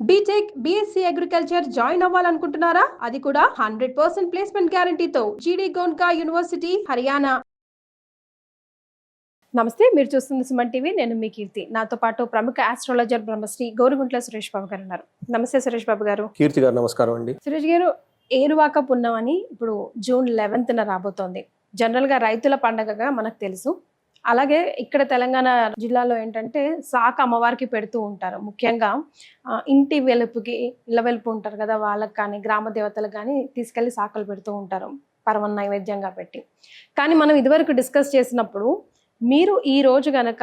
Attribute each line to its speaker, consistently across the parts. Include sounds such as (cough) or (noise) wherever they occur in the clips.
Speaker 1: BTech BSc agriculture join అవ్వాలనుకుంటున్నారా? అది కూడా హండ్రెడ్ పర్సెంట్ ప్లేస్మెంట్ గ్యారంటీతో జీడీ గోన్కా యూనివర్సిటీ హర్యానా నమస్తే మీరు చూస్తుంది సుమన్ టీవీ నేను మీ కీర్తి. నాతో పాటు ప్రముఖ ఆస్ట్రాలజర్ బ్రహ్మశ్రీ గౌరుగుంట్ల సురేష్ బాబు గారు ఉన్నారు. నమస్తే సురేష్ బాబు గారు.
Speaker 2: కీర్తి గారు నమస్కారం అండి.
Speaker 1: సురేష్ గారు ఏరువాక పున్నం అని ఇప్పుడు జూన్ లెవెన్త్న రాబోతోంది. జనరల్గా రైతుల పండగగా మనకు తెలుసు. అలాగే ఇక్కడ తెలంగాణ జిల్లాలో ఏంటంటే సాక అమ్మవారికి పెడుతూ ఉంటారు. ముఖ్యంగా ఇంటి వెలుపుకి ఇళ్ళ వెలుపు ఉంటారు కదా వాళ్ళకి కానీ గ్రామ దేవతలకు కానీ తీసుకెళ్ళి సాకలు పెడుతూ ఉంటారు. పరమ నైవేద్యంగా పెట్టి. కానీ మనం ఇదివరకు డిస్కస్ చేసినప్పుడు మీరు ఈ రోజు గనక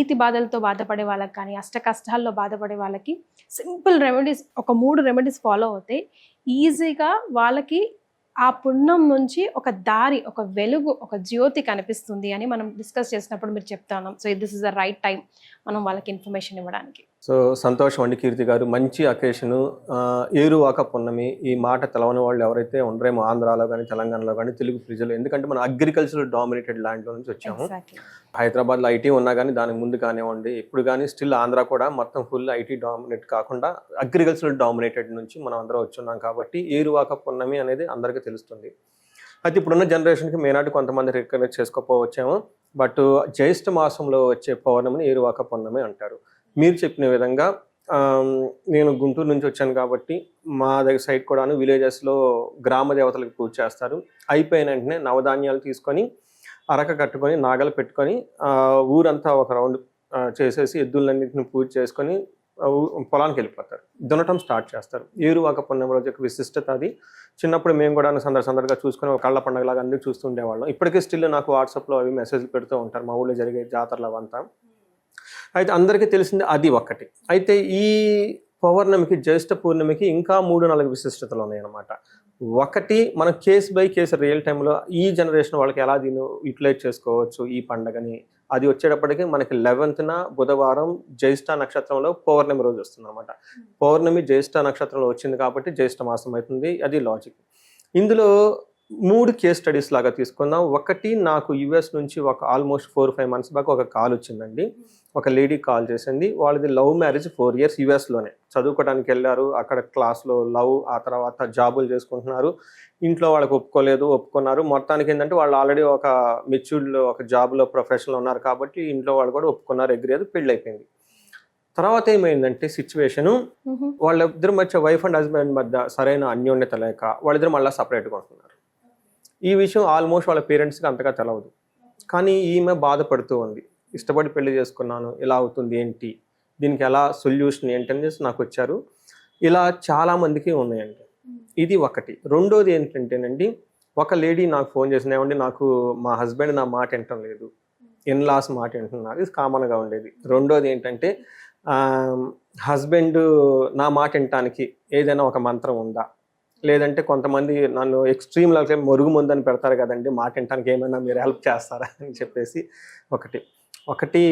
Speaker 1: ఈతి బాధలతో బాధపడే వాళ్ళకి కానీ అష్ట కష్టాల్లో బాధపడే వాళ్ళకి సింపుల్ రెమెడీస్ ఒక మూడు రెమెడీస్ ఫాలో అవుతే ఈజీగా వాళ్ళకి ఆ పుణ్యం నుంచి ఒక దారి ఒక వెలుగు ఒక జ్యోతి కనిపిస్తుంది అని మనం డిస్కస్ చేసినప్పుడు మీరు చెప్తాను. So this is the right time మనం వాళ్ళకి ఇన్ఫర్మేషన్ ఇవ్వడానికి.
Speaker 2: సో సంతోషం అండి కీర్తి గారు మంచి అకేషను ఏరువాక పున్నమి ఈ మాట తెలవని వాళ్ళు ఎవరైతే ఉండరేమో ఆంధ్రాలో కానీ తెలంగాణలో కానీ తెలుగు ప్రజలు. ఎందుకంటే మనం అగ్రికల్చర్ డామినేటెడ్ ల్యాండ్లో నుంచి వచ్చాము. హైదరాబాద్లో ఐటీ ఉన్నా కానీ దానికి ముందు కానివ్వండి ఇప్పుడు కానీ స్టిల్ ఆంధ్ర కూడా మొత్తం ఫుల్ ఐటీ డామినేట్ కాకుండా అగ్రికల్చర్ డామినేటెడ్ నుంచి మనం అందరం వచ్చున్నాం కాబట్టి ఏరువాక పున్నమి అనేది అందరికీ తెలుస్తుంది. అయితే ఇప్పుడున్న జనరేషన్కి మేనాటి కొంతమంది రికగ్నైజ్ చేసుకోకపోవచ్చాము బట్ జ్యేష్ఠ మాసంలో వచ్చే పౌర్ణమిని ఏరువాక పున్నమి అంటారు. మీరు చెప్పిన విధంగా నేను గుంటూరు నుంచి వచ్చాను కాబట్టి మా దగ్గర సైడ్ కూడాను విలేజెస్లో గ్రామ దేవతలకు పూజ చేస్తారు. అయిపోయిన వెంటనే నవధాన్యాలు తీసుకొని అరక కట్టుకొని నాగలు పెట్టుకొని ఊరంతా ఒక రౌండ్ చేసేసి ఎద్దులన్నింటిని పూజ చేసుకొని పొలానికి వెళ్ళిపోతారు. దున్నటం స్టార్ట్ చేస్తారు. ఏరువాక పుణ్యం రోజు యొక్క విశిష్టత అది. చిన్నప్పుడు మేము కూడా సందర్ సందర్గా చూసుకొని ఒక కళ్ళ పండుగలాగా అన్ని చూస్తుండేవాళ్ళం ఇప్పటికీ స్టిల్ నాకు వాట్సాప్లో అవి మెసేజ్లు పెడుతూ ఉంటారు. మా ఊళ్ళో జరిగే జాతరలు అవంతా. అయితే అందరికీ తెలిసింది అది ఒక్కటి. అయితే ఈ పౌర్ణమికి జ్యేష్ఠ పూర్ణమికి ఇంకా మూడు నాలుగు విశిష్టతలు ఉన్నాయన్నమాట. ఒకటి మనం కేస్ బై కేసు రియల్ టైంలో ఈ జనరేషన్ వాళ్ళకి ఎలా దీన్ని యూటిలైజ్ చేసుకోవచ్చు ఈ పండగని? అది వచ్చేటప్పటికి మనకి లెవెన్త్న బుధవారం జ్యేష్ఠ నక్షత్రంలో పౌర్ణమి రోజు వస్తుంది అనమాట పౌర్ణమి జ్యేష్ఠ నక్షత్రంలో వచ్చింది కాబట్టి జ్యేష్ఠ మాసం అవుతుంది. అది లాజిక్ ఇందులో మూడు కేస్ స్టడీస్ లాగా తీసుకుందాం. ఒకటి నాకు యుఎస్ నుంచి ఒక almost four five months back ఒక కాల్ వచ్చిందండి. ఒక లేడీ కాల్ చేసింది. వాళ్ళది లవ్ మ్యారేజ్ ఫోర్ ఇయర్స్ యుఎస్లోనే చదువుకోవడానికి వెళ్ళారు. అక్కడ క్లాస్లో లవ్ ఆ తర్వాత జాబులు చేసుకుంటున్నారు. ఇంట్లో వాళ్ళకి ఒప్పుకోలేదు ఒప్పుకున్నారు. మొత్తానికి ఏంటంటే వాళ్ళు ఆల్రెడీ ఒక మెచ్యూర్డ్లో ఒక జాబ్లో ప్రొఫెషన్లో ఉన్నారు కాబట్టి ఇంట్లో వాళ్ళు కూడా ఒప్పుకున్నారు అగ్రి అది పెళ్ళి అయిపోయింది. తర్వాత ఏమైందంటే సిచ్యువేషను వాళ్ళిద్దరి మధ్య వైఫ్ అండ్ హస్బెండ్ మధ్య సరైన అన్యోన్యత లేక వాళ్ళిద్దరు మళ్ళీ సపరేట్గా ఉంటున్నారు. ఈ విషయం ఆల్మోస్ట్ వాళ్ళ పేరెంట్స్కి అంతగా తెలవదు. కానీ ఈమె బాధపడుతూ ఉంది. ఇష్టపడి పెళ్ళి చేసుకున్నాను ఇలా అవుతుంది ఏంటి? దీనికి ఎలా సొల్యూషన్ ఏంటని నాకు వచ్చారు. ఇలా చాలామందికి ఉన్నాయండి. ఇది ఒకటి. రెండోది ఏంటంటేనండి ఒక లేడీ నాకు ఫోన్ చేసిన ఏమండి నాకు మా హస్బెండ్ నా మాట వింటం లేదు. ఇన్లాస్ మాట వింటున్నారు. ఇది కామన్గా ఉండేది. రెండోది ఏంటంటే హస్బెండ్ నా మాట వినటానికి ఏదైనా ఒక మంత్రం ఉందా? లేదంటే కొంతమంది నన్ను ఎక్స్ట్రీమ్ లెవెల్ మొరుగు ముందని పెడతారు కదండి మాట వినటానికి ఏమైనా మీరు హెల్ప్ చేస్తారా అని చెప్పేసి ఒకటి. ఒకటి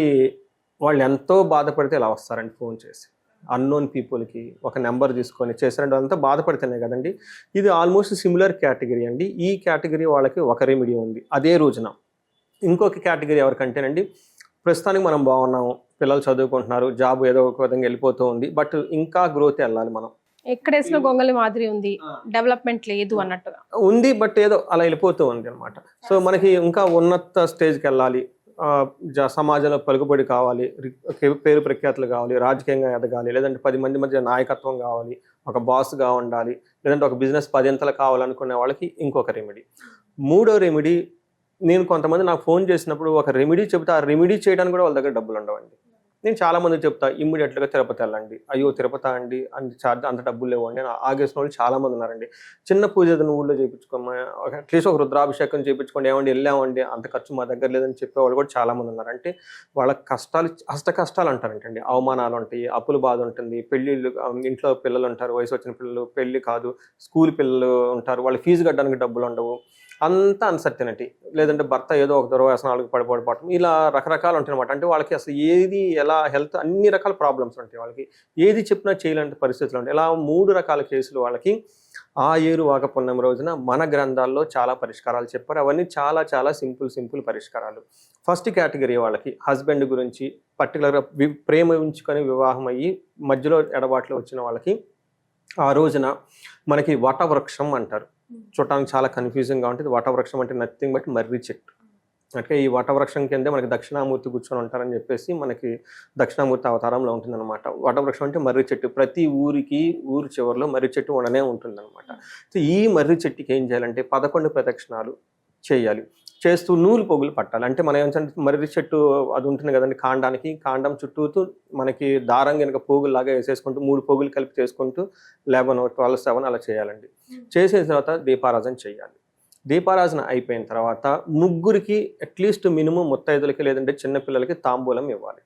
Speaker 2: వాళ్ళు ఎంతో బాధపడితే ఇలా వస్తారండి ఫోన్ చేసి. అన్నోన్ పీపుల్కి ఒక నెంబర్ తీసుకొని చేసిన వాళ్ళంతా బాధపడితేనే కదండి. ఇది ఆల్మోస్ట్ సిమిలర్ కేటగిరీ అండి. ఈ కేటగిరీ వాళ్ళకి ఒక రెమెడీ ఉంది. అదే రోజున. ఇంకొక కేటగిరీ ఎవరికంటేనండి ప్రస్తుతానికి మనం బాగున్నాము పిల్లలు చదువుకుంటున్నారు జాబ్ ఏదో ఒక విధంగా వెళ్ళిపోతూ ఉంది బట్ ఇంకా గ్రోత్ వెళ్ళాలి మనం.
Speaker 1: ఎక్కడేసిన గొంగలి మాదిరి ఉంది. డెవలప్మెంట్ లేదు అన్నట్టుగా.
Speaker 2: ఉంది బట్ ఏదో అలా వెళ్ళిపోతూ ఉంది అనమాట సో మనకి ఇంకా ఉన్నత స్టేజ్కి వెళ్ళాలి. సమాజంలో పలుకుబడి కావాలి పేరు ప్రఖ్యాతులు కావాలి రాజకీయంగా ఎదగాలి లేదంటే పది మంది మధ్య నాయకత్వం కావాలి ఒక బాస్గా ఉండాలి లేదంటే ఒక బిజినెస్ పదింతలు కావాలనుకునే వాళ్ళకి ఇంకొక రెమెడీ మూడో రెమెడీ నేను కొంతమంది నాకు ఫోన్ చేసినప్పుడు ఒక రెమెడీ చెబితే ఆ రెమెడీ చేయడానికి కూడా వాళ్ళ దగ్గర డబ్బులు ఉండవండి. నేను చాలా మంది చెప్తా ఇమ్మీడియట్గా తిరుపతి వెళ్ళండి. అయ్యో తిరుపతి అండి? అంత చార్జ్ అంత డబ్బులు లేవండి అని ఆగేసిన వాళ్ళు చాలామంది ఉన్నారండి. చిన్న పూజ ఊళ్ళో చేయించుకోమా? అట్లీస్ట్ ఒక రుద్రాభిషేకం చేయించుకోండి ఏమండి వెళ్ళామండి? అంత ఖర్చు మా దగ్గర లేదని చెప్పేవాళ్ళు కూడా చాలామంది ఉన్నారు. అంటే వాళ్ళ కష్టాలు అష్ట కష్టాలు అంటారంటండి. అవమానాలు ఉంటాయి అప్పుల బాధ ఉంటుంది పెళ్ళిళ్ళు ఇంట్లో పిల్లలు ఉంటారు వయసు వచ్చిన పిల్లలు పెళ్ళి కాదు స్కూల్ పిల్లలు ఉంటారు వాళ్ళ ఫీజు కట్టడానికి డబ్బులు ఉండవు. అంత అన్సర్టనిటీ లేదంటే భర్త ఏదో ఒక దుర్వ్యసనాలకు పడిపోవడం ఇలా రకరకాలు ఉంటాయన్నమాట అంటే వాళ్ళకి అసలు ఏది ఎలా హెల్త్ అన్ని రకాల ప్రాబ్లమ్స్ ఉంటాయి వాళ్ళకి. ఏది చెప్పినా చేయలేని పరిస్థితులు ఉంటాయి. ఇలా మూడు రకాల కేసులు వాళ్ళకి ఆ ఏరు వాకపున్నం రోజున మన గ్రంథాల్లో చాలా పరిష్కారాలు చెప్పారు. అవన్నీ చాలా చాలా సింపుల్ సింపుల్ పరిష్కారాలు. ఫస్ట్ కేటగిరీ వాళ్ళకి హస్బెండ్ గురించి పర్టికులర్గా వి ప్రేమ ఉంచుకొని వివాహం అయ్యి మధ్యలో ఎడబాట్లు వచ్చిన వాళ్ళకి ఆ రోజున మనకి వటవృక్షం అంటారు. చూడటానికి చాలా కన్ఫ్యూజింగ్గా ఉంటుంది. వటవృక్షం అంటే నథింగ్ బట్ మర్రి చెట్టు. అంటే ఈ వటవృక్షం కిందే మనకి దక్షిణామూర్తి కూర్చొని ఉంటారని చెప్పేసి మనకి దక్షిణామూర్తి అవతారంలో ఉంటుందన్నమాట. వటవృక్షం అంటే మర్రి చెట్టు. ప్రతి ఊరికి ఊరు చివరిలో మర్రి చెట్టు ఉండనే ఉంటుందన్నమాట. సో ఈ మర్రి చెట్టుకి ఏం చేయాలంటే పదకొండు ప్రదక్షిణాలు చేయాలి. చేస్తూ నూలు పోగులు పట్టాలి. అంటే మనం ఏంటంటే మర్రి చెట్టు అది ఉంటుంది కదండి కాండానికి. కాండం చుట్టూతూ మనకి దారం కనుక పోగుల్లాగా వేసేసుకుంటూ మూడు పోగులు కలిపి చేసుకుంటూ లెవెన్ ట్వెల్వ్ సెవెన్ అలా చేయాలండి. చేసిన తర్వాత దీపారాధన చేయాలి. దీపారాధన అయిపోయిన తర్వాత ముగ్గురికి అట్లీస్ట్ మినిమం ముత్తైదులకి లేదంటే చిన్నపిల్లలకి తాంబూలం ఇవ్వాలి.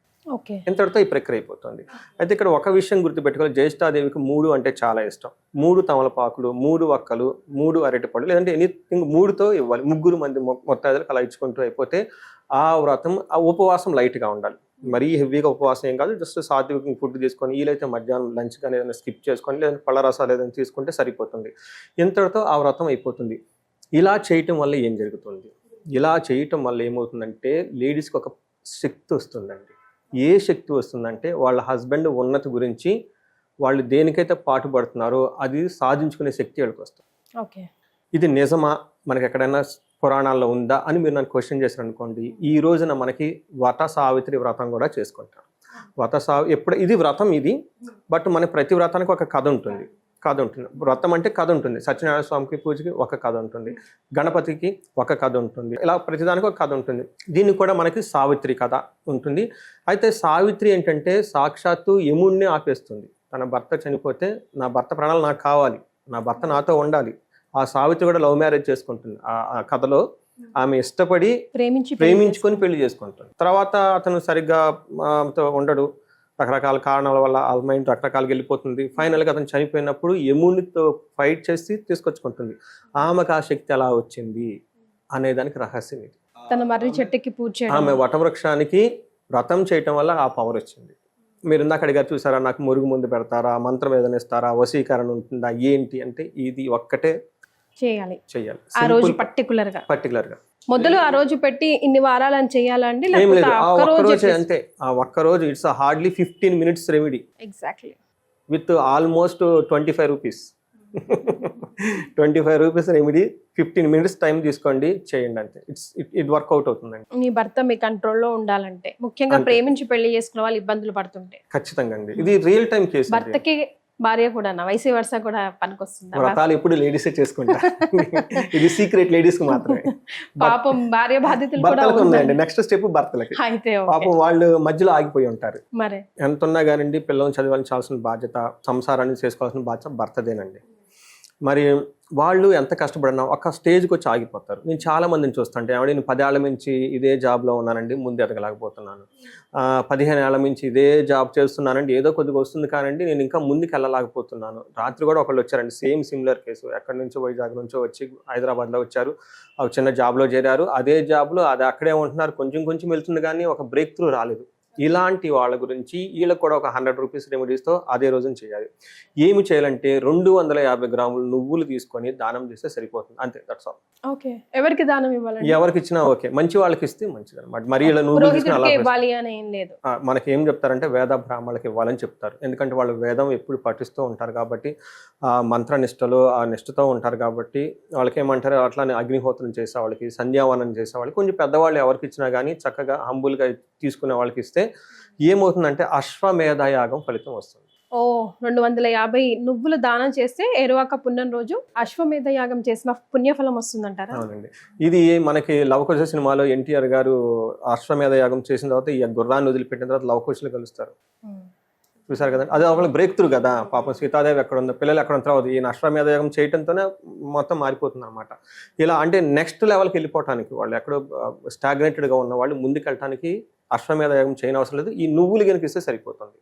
Speaker 2: ఇంతటితో ఈ ప్రక్రియ అయిపోతుంది. అయితే ఇక్కడ ఒక విషయం గుర్తుపెట్టుకోవాలి. జ్యేష్ఠాదేవికి మూడు అంటే చాలా ఇష్టం. మూడు తమలపాకులు మూడు వక్కలు మూడు అరటిపళ్ళు లేదంటే ఎనీథింగ్ మూడుతో ఇవ్వాలి. ముగ్గురు మంది మొ- మొత్తాదులకు అలా ఇచ్చుకుంటూ అయిపోతే ఆ వ్రతం ఆ ఉపవాసం లైట్గా ఉండాలి. మరీ హెవీగా ఉపవాసం ఏం కాదు. జస్ట్ సాత్వికంగా ఫుడ్ తీసుకొని వీలైతే మధ్యాహ్నం లంచ్ కానీ ఏదైనా స్కిప్ చేసుకొని లేదంటే పళ్ళ రసాలు ఏదైనా తీసుకుంటే సరిపోతుంది. ఇంతటితో ఆ వ్రతం అయిపోతుంది. ఇలా చేయటం వల్ల ఏం జరుగుతుంది? ఇలా చేయటం వల్ల ఏమవుతుందంటే లేడీస్కి ఒక శక్తి వస్తుందండి. ఏ శక్తి వస్తుందంటే వాళ్ళ హస్బెండ్ ఉన్నతి గురించి వాళ్ళు దేనికైతే పాటుపడుతున్నారో అది సాధించుకునే శక్తి వాళ్ళకి వస్తుంది.
Speaker 1: ఓకే.
Speaker 2: ఇది నిజమా? మనకి ఎక్కడైనా పురాణాల్లో ఉందా అని మీరు నన్ను క్వశ్చన్ చేశారు అనుకోండి ఈ రోజున మనకి వట సావిత్రి వ్రతం కూడా చేసుకుంటాం వట సా ఎప్పుడు ఇది వ్రతం ఇది బట్ మన ప్రతి వ్రతానికి ఒక కథ ఉంటుంది. కథ ఉంటుంది. వ్రతం అంటే కథ ఉంటుంది. సత్యనారాయణ స్వామికి పూజకి ఒక కథ ఉంటుంది. గణపతికి ఒక కథ ఉంటుంది. ఇలా ప్రతిదానికి ఒక కథ ఉంటుంది. దీనికి కూడా మనకి సావిత్రి కథ ఉంటుంది. అయితే సావిత్రి ఏంటంటే సాక్షాత్తు యముణ్ణి ఆపేస్తుంది. తన భర్త చనిపోతే నా భర్త ప్రాణాలు నాకు కావాలి. నా భర్త నాతో ఉండాలి. ఆ సావిత్రి కూడా లవ్ మ్యారేజ్ చేసుకుంటుంది. ఆ- కథలో ఆమె ఇష్టపడి
Speaker 1: ప్రేమించి
Speaker 2: ప్రేమించుకొని పెళ్ళి చేసుకుంటాడు తర్వాత అతను సరిగ్గా ఉండడు. రకరకాల కారణాల వల్ల వాళ్ళ మైండ్ రకరకాలుగా వెళ్ళిపోతుంది. ఫైనల్గా అతను చనిపోయినప్పుడు యమునితో ఫైట్ చేసి తీసుకొచ్చుకుంటుంది. ఆమెకు ఆ శక్తి ఎలా వచ్చింది అనే దానికి రహస్యం ఇది.
Speaker 1: తన మర్రి చెట్టుకి పూజ
Speaker 2: ఆమె వటవృక్షానికి వ్రతం చేయటం వల్ల ఆ పవర్ వచ్చింది. మీరు ఇందాక అడిగారు చూసారా నాకు మురుగు ముందు పెడతారా మంత్రం ఏదైనా ఇస్తారా వశీకరణ ఉంటుందా ఏంటి అంటే ఇది ఒక్కటే
Speaker 1: చేయాలి.
Speaker 2: చెయ్యాలి
Speaker 1: ఆ రోజు
Speaker 2: పర్టికులర్గా పర్టికులర్గా
Speaker 1: మొదలు ఆ రోజు పెట్టి ఇన్ని వారాలని చేయాలండి
Speaker 2: ఏం లేదు ఆ ఒక్క రోజే అంతే. ఆ ఒక్క రోజు it's hardly fifteen minutes remedy
Speaker 1: exactly
Speaker 2: with almost twenty five rupees twenty five rupees remedy fifteen minutes time తీసుకోండి చేయండి అంతే. ఇట్స్ ఇట్ వర్కౌట్ అవుతుందండి.
Speaker 1: మీ భర్త మీ కంట్రోల్లో ఉండాలంటే. ముఖ్యంగా. ప్రేమించి పెళ్ళి చేసుకున్న వాళ్ళు ఇబ్బందులు పడుతుంటే.
Speaker 2: ఖచ్చితంగా అండి. ఇది రియల్ టైం కేసు
Speaker 1: భర్తకి భార్య కూడా వయసు వరుస కూడా పనికొస్తుంది?
Speaker 2: వ్రతాలు ఎప్పుడు లేడీసే చేసుకుంటారు ఇది సీక్రెట్ లేడీస్కి మాత్రమే. (laughs)
Speaker 1: పాపం భార్య బాధ్యతలు కూడా
Speaker 2: భర్తలకు ఉందండి. నెక్స్ట్ స్టెప్ భర్తలకి.
Speaker 1: అయితే.
Speaker 2: పాపం వాళ్ళు మధ్యలో ఆగిపోయి ఉంటారు.
Speaker 1: మరే?
Speaker 2: ఎంత ఉన్నా కానివ్వండి పిల్లల్ని చదివించాల్సిన బాధ్యత సంసారాన్ని చేసుకోవాల్సిన బాధ్యత భర్తదేనండి. మరి వాళ్ళు ఎంత కష్టపడినా ఒక స్టేజ్కి వచ్చి ఆగిపోతారు. నేను చాలా మందిని చూస్తుంటే ఆవిడ నేను పదేళ్ళ నుంచి ఇదే జాబ్లో ఉన్నానండి ముందు ఎదగలేకపోతున్నాను. పదిహేను ఏళ్ళ నుంచి ఇదే జాబ్ చేస్తున్నానండి ఏదో కొద్దిగా వస్తుంది కానండి నేను ఇంకా ముందుకు వెళ్ళలేకపోతున్నాను. రాత్రి కూడా ఒకళ్ళు వచ్చారండి సేమ్ సిమిలర్ కేసు. ఎక్కడి నుంచో వైజాగ్ నుంచో వచ్చి హైదరాబాద్లో వచ్చారు ఒక చిన్న జాబ్లో చేరారు. అదే జాబ్లో అది అక్కడే ఉంటున్నారు కొంచెం కొంచెం వెళ్తుంది కానీ ఒక బ్రేక్ త్రూ రాలేదు. ఇలాంటి వాళ్ళ గురించి వీళ్ళకి కూడా ఒక హండ్రెడ్ రూపీస్ రెమెడీస్తో అదే రోజున చేయాలి. ఏమి చేయాలంటే రెండు వందల యాభై గ్రాములు నువ్వులు తీసుకొని దానం చేస్తే సరిపోతుంది. అంతే దట్స్ ఆల్
Speaker 1: ఓకే. ఎవరికి దానం ఇవ్వాలండి?
Speaker 2: ఎవరికి ఇచ్చినా ఓకే. మంచి వాళ్ళకి ఇస్తే మంచిది అనమాట మరి ఇలా
Speaker 1: ఇవ్వాలి ఏం లేదు.
Speaker 2: మనకి ఏం చెప్తారంటే వేద బ్రాహ్మణులకు ఇవ్వాలని చెప్తారు. ఎందుకంటే వాళ్ళు వేదం ఎప్పుడు పఠిస్తూ ఉంటారు కాబట్టి ఆ మంత్ర నిష్టలో ఆ నిష్ఠతో ఉంటారు కాబట్టి వాళ్ళకి ఏమంటారు అట్లానే అగ్నిహోత్రం చేసే వాళ్ళకి సంధ్యావనం చేసే వాళ్ళకి కొంచెం పెద్దవాళ్ళు ఎవరికి ఇచ్చినా కానీ చక్కగా హంబుల్గా తీసుకునే వాళ్ళకి ఇస్తే ఏమవుతుందంటే అశ్వమేధ యాగం ఫలితం వస్తుంది.
Speaker 1: ఓ రెండు వందల యాభై నువ్వులు దానం చేస్తే ఏరువాక పుణ్యం రోజు అశ్వమేధ యాగం చేసిన పుణ్యఫలం వస్తుందంటారా?
Speaker 2: అవునండి. ఇది మనకి లవకుశ సినిమాలో ఎన్టీఆర్ గారు అశ్వమేధ యాగం చేసిన తర్వాత ఈ గుర్రాన్ని వదిలిపెట్టిన తర్వాత లవకుశులు కలుస్తారు. చూసారు కదండి అది ఒకళ్ళు బ్రేక్ త్రూ కదా? పాపం సీతాదేవి ఎక్కడ ఉందో పిల్లలు ఎక్కడ తర్వాత ఈయన అశ్వమేధ యాగం చేయడంతోనే మొత్తం మారిపోతుంది అనమాట ఇలా అంటే నెక్స్ట్ లెవెల్కి వెళ్ళిపోవటానికి వాళ్ళు ఎక్కడో స్టాగ్నేటెడ్గా ఉన్న వాళ్ళు ముందుకు వెళ్ళటానికి అశ్వమేధ యాగం చేయని అవసరం లేదు. ఈ నువ్వులు కనుక ఇస్తే సరిపోతుంది.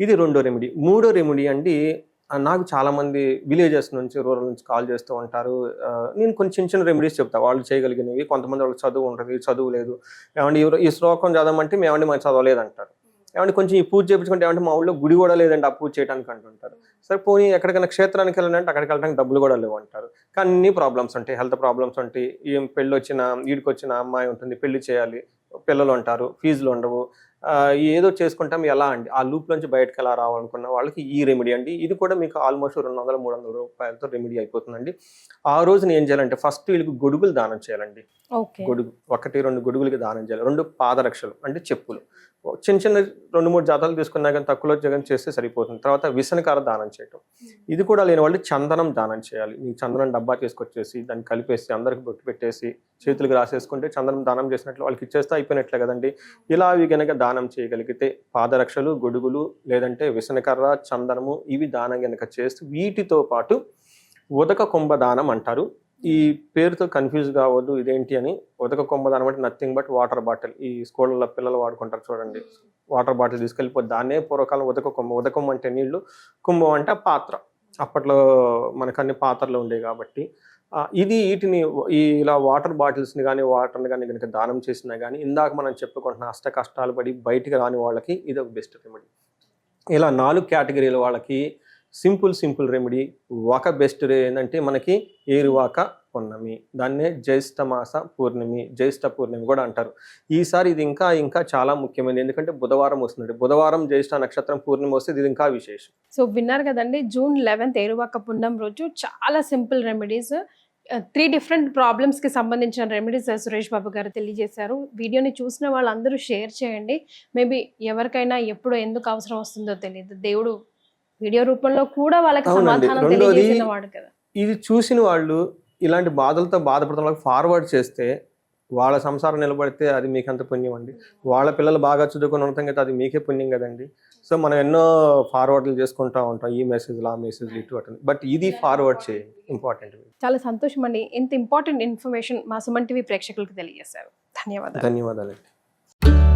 Speaker 2: ఇది రెండో రెమెడీ. మూడో రెమెడీ అండి నాకు చాలామంది విలేజెస్ నుంచి రూరల్ నుంచి కాల్ చేస్తూ ఉంటారు. నేను కొన్ని చిన్న చిన్న రెమెడీస్ చెప్తా. వాళ్ళు చేయగలిగినవి కొంతమంది వాళ్ళకి చదువు ఉంటుంది చదువు లేదు. ఏమండి ఈ- శ్లోకం చదవమంటే మేమండి మాకు చదవలేదు అంటారు ఏమంటే కొంచెం ఈ పూజ చేయించుకుంటే ఏమంటే మా ఊళ్ళో గుడి కూడా లేదండి ఆ పూజ చేయడానికి అంటుంటారు. సరే పోనీ ఎక్కడికైనా క్షేత్రానికి వెళ్ళాలంటే అక్కడికి వెళ్ళడానికి డబ్బులు కూడా లేవు అంటారు. కానీ అన్ని ప్రాబ్లమ్స్ ఉంటాయి. హెల్త్ ప్రాబ్లమ్స్ ఉంటాయి. ఏం పెళ్ళి వచ్చిన ఈడికి వచ్చిన అమ్మాయి ఉంటుంది పెళ్ళి చేయాలి పిల్లలు ఉంటారు ఫీజులు ఉండవు. ఏదో చేసుకుంటాం ఎలా అండి? ఆ లూప్ నుంచి బయటకు ఎలా రావాలనుకున్న వాళ్ళకి ఈ రెమెడీ అండి. ఇది కూడా మీకు ఆల్మోస్ట్ రెండు వందల మూడు వందల రూపాయలతో రెమెడీ అయిపోతుందండి. ఆ రోజున ఏం చేయాలంటే ఫస్ట్ వీళ్ళకి గొడుగులు దానం చేయాలండి. గొడుగు ఒకటి రెండు గొడుగులకి దానం చేయాలి. రెండు పాదరక్షలు అంటే చెప్పులు. చిన్న చిన్న రెండు మూడు జాతాలు తీసుకున్నా కానీ తక్కువలో జగన్ చేస్తే సరిపోతుంది. తర్వాత విసనకార దానం చేయటం. ఇది కూడా లేని వాళ్ళు చందనం దానం చేయాలి. మీకు చందనం డబ్బా తీసుకొచ్చేసి దాన్ని కలిపేసి అందరికి బొట్టు పెట్టేసి చేతులకు రాసేసుకుంటే చందనం దానం చేసినట్లు వాళ్ళకి ఇచ్చేస్తే అయిపోయినట్లే కదండి. ఇలా అవి గనక దానం చేయగలిగితే పాదరక్షలు గొడుగులు లేదంటే విసనకర్ర చందనము ఇవి దానం కనుక చేస్తూ వీటితో పాటు ఉదక కుంభ దానం అంటారు. ఈ పేరుతో కన్ఫ్యూజ్ కావద్దు ఇదేంటి అని ఉదక కొమ్మది అనమాట నథింగ్ బట్ వాటర్ బాటిల్ ఈ స్కూళ్ళలో పిల్లలు వాడుకుంటారు చూడండి. వాటర్ బాటిల్ తీసుకెళ్ళిపోతే దాన్నే పూర్వకాలం ఉదక కొమ్మ. ఉదకం అంటే నీళ్ళు కుంభం అంటే పాత్ర. అప్పట్లో మనకు అన్ని పాత్రలు ఉండేవి కాబట్టి. ఇది వీటిని ఈ ఇలా వాటర్ బాటిల్స్ని కానీ వాటర్ని కానీ కనుక దానం చేసినా కానీ ఇందాక మనం చెప్పుకుంటున్న అష్ట కష్టాలు పడి బయటికి రాని వాళ్ళకి ఇది ఒక బెస్ట్ రెమెడీ ఇలా నాలుగు కేటగిరీల వాళ్ళకి సింపుల్ సింపుల్ రెమెడీ. ఒక బెస్ట్ ఏంటంటే మనకి ఏరువాక పున్నమి. దాన్నే జ్యేష్ఠ మాస పూర్ణమి జ్యేష్ఠ పూర్ణమి కూడా అంటారు. ఈసారి ఇది ఇంకా ఇంకా చాలా ముఖ్యమైనది. ఎందుకంటే బుధవారం వస్తుంది బుధవారం జ్యేష్ఠ నక్షత్రం పూర్ణమి వస్తే ఇది ఇంకా విశేషం.
Speaker 1: సో విన్నారు కదండి జూన్ లెవెన్త్ ఏరువాక పున్నం రోజు చాలా సింపుల్ రెమెడీస్. త్రీ డిఫరెంట్ ప్రాబ్లమ్స్కి సంబంధించిన రెమెడీస్ సురేష్ బాబు గారు తెలియజేశారు. వీడియోని చూసిన వాళ్ళందరూ షేర్ చేయండి. మేబీ ఎవరికైనా ఎప్పుడు ఎందుకు అవసరం వస్తుందో తెలియదు దేవుడు వీడియో రూపంలో కూడా వాళ్ళకి. సమాధానం
Speaker 2: రెండోది-
Speaker 1: తెలియజేసిన వాడు కదా.
Speaker 2: ఇది చూసిన వాళ్ళు ఇలాంటి బాధలతో బాధపడుతున్న వాళ్ళకి ఫార్వర్డ్ చేస్తే వాళ్ళ సంసారం నిలబడితే అది మీకు అంత పుణ్యం అండి? వాళ్ళ పిల్లలు బాగా చదువుకుని ఉండటం కదా అది మీకే పుణ్యం కదండి? సో మనం ఎన్నో ఫార్వర్డ్లు చేసుకుంటూ ఉంటాం. ఈ మెసేజ్లు ఆ మెసేజ్లు ఇటు అటు బట్ ఇది ఫార్వర్డ్ చేయండి ఇంపార్టెంట్
Speaker 1: చాలా సంతోషం అండి ఇంత ఇంపార్టెంట్ ఇన్ఫర్మేషన్ మా సుమన్ టీవీ ప్రేక్షకులకు తెలియజేశారు. ధన్యవాదాలు.
Speaker 2: ధన్యవాదాలు.